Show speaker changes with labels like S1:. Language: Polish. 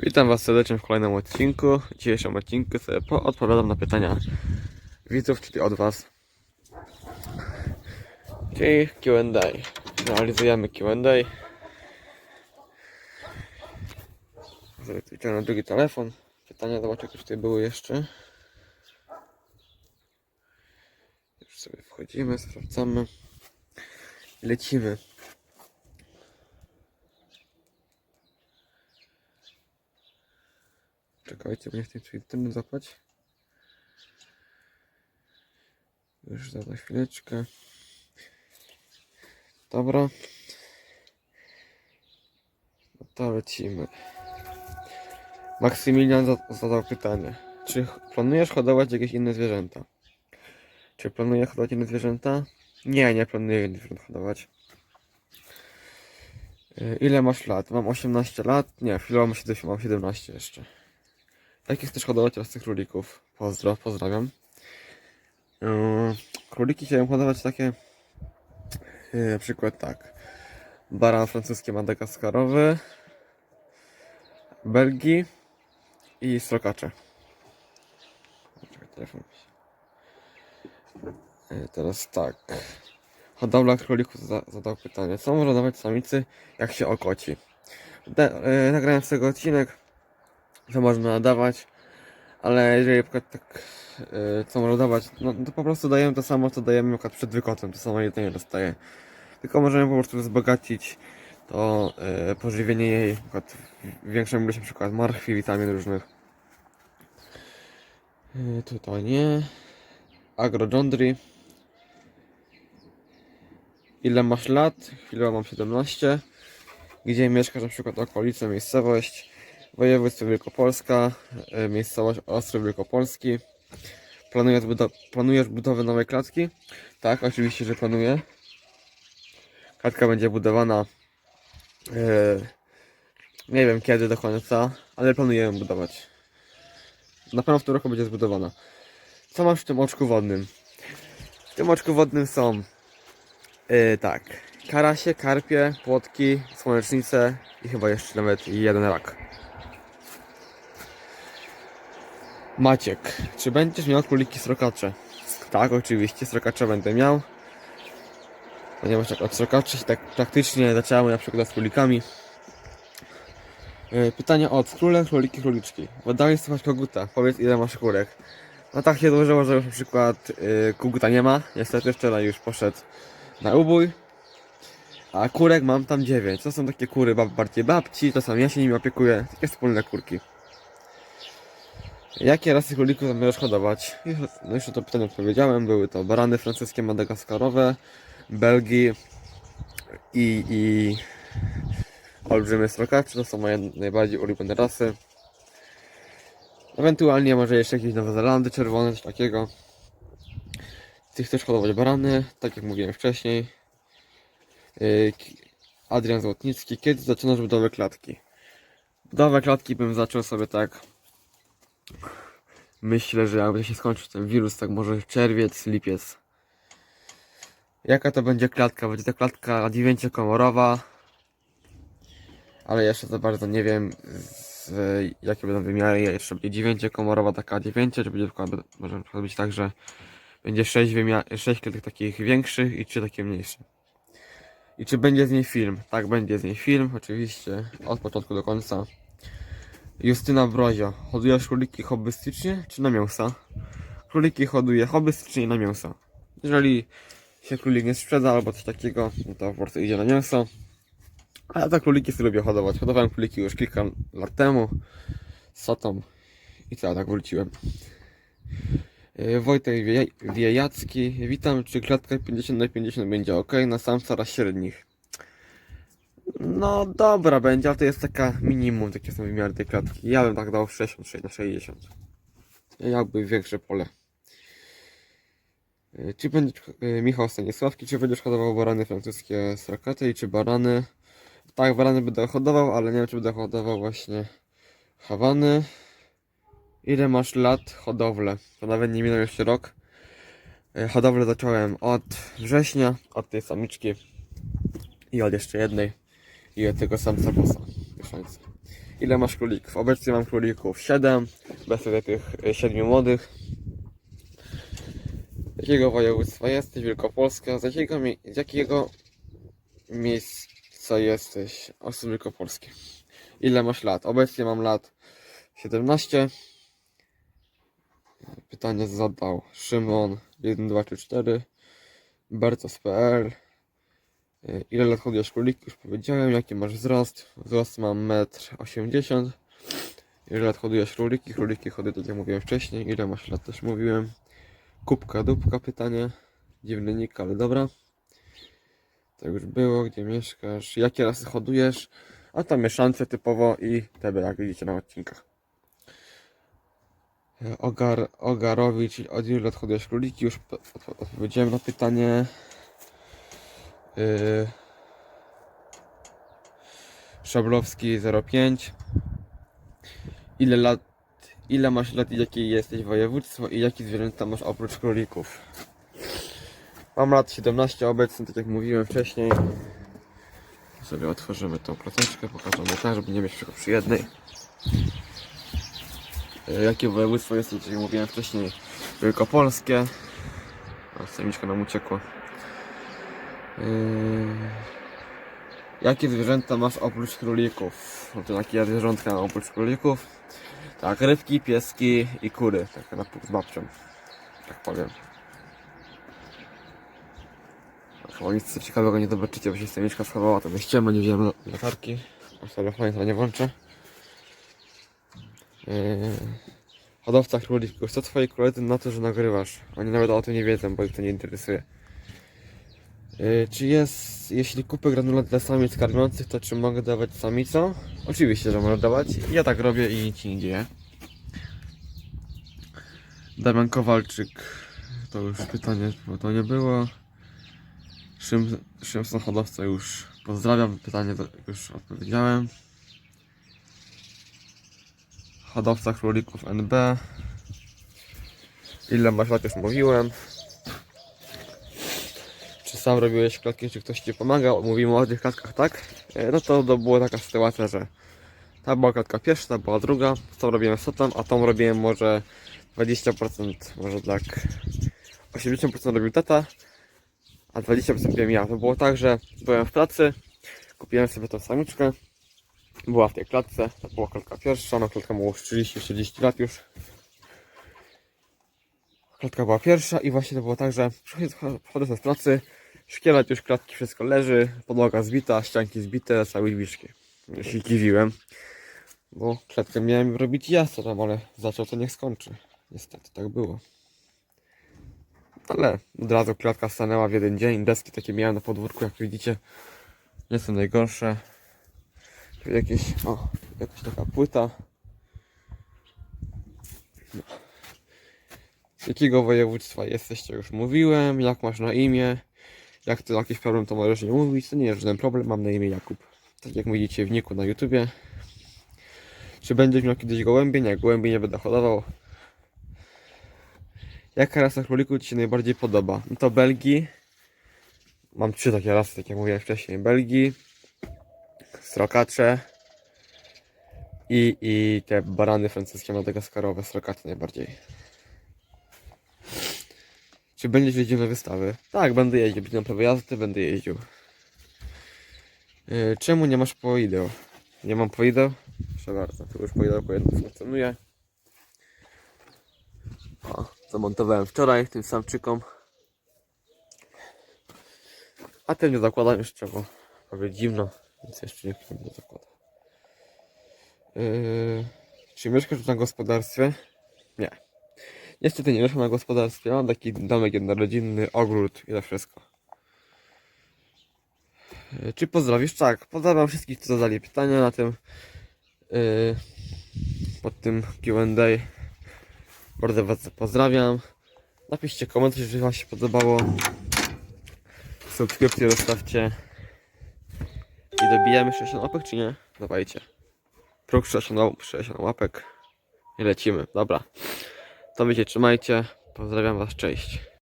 S1: Witam Was serdecznie w kolejnym odcinku. W dzisiejszym odcinku sobie odpowiadam na pytania widzów, czyli od Was. Czyli Q&A. Realizujemy Q&A. Tu wyciągnę drugi telefon. Pytania zobaczę, jakieś tutaj były jeszcze. Już sobie wchodzimy, sprawdzamy. Lecimy. Czekajcie, bo nie sobie tym zapać. Już za chwileczkę. Dobra. No to lecimy. Maksymilian za- zadał pytanie. Czy planujesz hodować jakieś inne zwierzęta? Czy planuję hodować inne zwierzęta? Nie, nie planuję innych zwierząt hodować. Y, Ile masz lat? Mam 18 lat? Nie, chwilowo mam 17 jeszcze. Jakich chcesz hodować rasy królików? Pozdro, pozdrawiam. Yy, króliki chciałem hodować takie, yy, na przykład tak. Baran francuski madagaskarowy, Belgii i srokacze. Czekaj, telefon. Yy, Teraz tak. Hodowla królików za, zadał pytanie. Co można dawać samicy, jak się okoci? De, yy, nagrałem z tego odcinek co można nadawać, ale jeżeli na tak, yy, co można dawać, no to po prostu dajemy to samo, co dajemy na przed wykotem, to samo jedzenie dostaje. Tylko możemy po prostu wzbogacić to yy, pożywienie jej, większą ilość przykład marchwi, witamin różnych. Yy, tutaj nie. Agrogendry. Ile masz lat? Chwilę mam 17. Gdzie mieszkasz na przykład okolice, miejscowość? Województwo Wielkopolska, e, miejscowość Ostrów Wielkopolski. Planujesz, planujesz budowę nowej klatki? Tak, oczywiście, że planuję. Klatka będzie budowana e, nie wiem kiedy do końca, ale planuję ją budować. Na pewno w tym roku będzie zbudowana. Co masz w tym oczku wodnym? W tym oczku wodnym są e, tak, karasie, karpie, płotki, słonecznice i chyba jeszcze nawet jeden rak. Maciek, czy będziesz miał króliki srokacze? Tak, oczywiście, srokacze będę miał. Ponieważ tak od srokaczy się tak praktycznie zaczęły na przykład z królikami. Yy, Pytanie od króle, króliki, króliczki. Oddałeś słuchać koguta, powiedz ile masz kurek. No tak się złożyło, że już na przykład yy, koguta nie ma. Niestety wczoraj już poszedł na ubój. A kurek mam tam 9. To są takie kury bardziej babci, to sam ja się nimi opiekuję. Takie wspólne kurki. Jakie rasy królików zamierzasz hodować? No już to pytanie odpowiedziałem. Były to barany francuskie madagaskarowe, Belgii i, i olbrzymy srokacze. To są moje najbardziej ulubione rasy. Ewentualnie może jeszcze jakieś Nowe Zelandy czerwone, coś takiego. Ty chcesz hodować barany, tak jak mówiłem wcześniej. Yy, Adrian Złotnicki. Kiedy zaczynasz budowę klatki? Budowę klatki bym zaczął sobie tak Myślę, że jakby się skończył ten wirus, tak może czerwiec, lipiec. Jaka to będzie klatka? Będzie to klatka dziewięciokomorowa. Ale jeszcze za bardzo nie wiem, z, jakie będą wymiary. Jeszcze będzie dziewięciokomorowa, taka dziewięcio, czy będzie tylko, może przykład być tak, że będzie sześć, wymiar- sześć klatek takich większych i trzy takie mniejsze. I czy będzie z niej film? Tak, będzie z niej film, oczywiście, od początku do końca. Justyna Brozio. Hodujesz króliki hobbystycznie czy na mięsa? Króliki hoduję hobbystycznie na mięsa. Jeżeli się królik nie sprzeda albo coś takiego, no to po prostu idzie na mięso. A ja tak króliki sobie lubię hodować. Hodowałem króliki już kilka lat temu Sotą i co, tak wróciłem. Yy, Wojtek Wie- Wiejacki. Witam, czy klatka 50 na 50 będzie ok na samca raz średnich? No dobra będzie, ale to jest taka minimum, takie są wymiary tej klatki. Ja bym tak dał 66 na 60. Jakby większe pole. Y, Czy będziesz, y, Michał Stanisławski, czy będziesz hodował barany francuskie srakaty i czy barany? Tak, barany będę hodował, ale nie wiem, czy będę hodował właśnie Hawany. Ile masz lat hodowlę? To nawet nie minął jeszcze rok. Y, Hodowlę zacząłem od września, od tej samiczki i od jeszcze jednej i od tego samca bossa mieszańca. Ile masz królików? Obecnie mam królików 7, bez tych 7 młodych. Z jakiego województwa jesteś? Wielkopolska. Z jakiego, z jakiego miejsca jesteś? Osób Wielkopolskie. Ile masz lat? Obecnie mam lat 17. Pytanie zadał Szymon 1, 2, 3, 4. Bertos.pl Y, Ile lat hodujesz króliki? Już powiedziałem. Jaki masz wzrost? Wzrost mam 1,80 m. Ile lat hodujesz króliki? Króliki hoduję, tak jak mówiłem wcześniej. Ile masz lat też mówiłem. Kubka, dupka pytanie. Dziwny nick, ale dobra. To już było. Gdzie mieszkasz? Jakie rasy hodujesz? A tam mieszance typowo i tebe, jak widzicie na odcinkach. Y, Ogar, Ogarowicz, od ilu lat hodujesz króliki? Już po- odpo- odpowiedziałem na pytanie. Yy, Szablowski 05. Ile lat, ile masz lat i jakie jesteś województwo i jakie zwierzęta masz oprócz królików? Mam lat 17 obecnie, tak jak mówiłem wcześniej. Sobie otworzymy tą ploteczkę, pokażemy tak, żeby nie mieć tylko przy jednej. Yy, Jakie województwo jest, tak jak mówiłem wcześniej, wielkopolskie. A samiczka nam uciekła. Yy, Jakie zwierzęta masz oprócz królików? No to jakie zwierzątka mam oprócz królików? Tak, rybki, pieski i kury. Tak na z babcią. Tak powiem. Chyba nic co ciekawego nie zobaczycie, bo się stamiczka schowała, to ściemę, nie wziąłem latarki. A telefon to nie włączę. Yy, hodowca królików. Co twoi koledzy na to, że nagrywasz? Oni nawet o tym nie wiedzą, bo ich to nie interesuje. Yy, Czy jest, jeśli kupię granulat dla samic karmiących, to czy mogę dawać samicą? Oczywiście, że mogę dawać. Ja tak robię i nic nie dzieje. Damian Kowalczyk. To już pytanie, bo to nie było. Szym, Szymson hodowca już pozdrawiam. Pytanie już odpowiedziałem. Hodowca królików NB. Ile masz lat już mówiłem. Sam robiłeś klatki, czy ktoś ci pomagał? Mówimy o tych klatkach, tak? E, No to, to była taka sytuacja, że ta była klatka pierwsza, ta była druga, tą robiłem sotem, a tą robiłem może 20%, może tak 80% robił tata, a 20% robiłem ja. To było tak, że byłem w pracy, kupiłem sobie tą samiczkę, była w tej klatce, to była klatka pierwsza, no klatka ma już 30-40 lat już. Klatka była pierwsza i właśnie to było tak, że przychodzę z pracy, szkielet już klatki, wszystko leży, podłoga zbita, ścianki zbite, całe. Ja się dziwiłem, bo klatkę miałem robić ja tam, ale zaczął to niech skończy. Niestety tak było. Ale od razu klatka stanęła w jeden dzień, deski takie miałem na podwórku, jak widzicie, nie są najgorsze. Tu jakieś, o, jakaś taka płyta. Z jakiego województwa jesteś, to już mówiłem. Jak masz na imię? Jak to jakiś problem, to możesz nie mówić. To nie jest żaden problem, mam na imię Jakub. Tak jak widzicie w niku na YouTubie. Czy będziesz miał kiedyś gołębie? Nie, gołębie nie będę hodował. Jaka rasa królików Ci się najbardziej podoba? No to Belgii. Mam trzy takie rasy, tak jak mówiłem wcześniej. Belgii, srokacze i, i te barany francuskie madagaskarowe, srokacze najbardziej. Czy będziesz jeździł na wystawy? Tak, będę jeździł. Będzie na prawo jazdy, będę jeździł. Yy, czemu nie masz poideł? Nie mam poideł? Proszę bardzo, tu już poidełko jedno funkcjonuje. O, zamontowałem wczoraj tym samczykom. A ten nie zakładam jeszcze, bo prawie zimno, więc jeszcze nie, nie zakładam. Yy, czy mieszkasz na gospodarstwie? Nie. Niestety nie mieszkam na gospodarstwie, mam taki domek jednorodzinny, ogród i to wszystko. Yy, Czy pozdrowisz? Tak, pozdrawiam wszystkich, którzy zadali pytania na tym yy, pod tym Q&A. Bardzo Was pozdrawiam. Napiszcie komentarz, jeżeli Wam się podobało. Subskrypcję zostawcie. I dobijamy 60 łapek, czy nie? Dawajcie. Próg 60, 60 łapek. I lecimy. Dobra. To wiecie, trzymajcie. Pozdrawiam Was, cześć.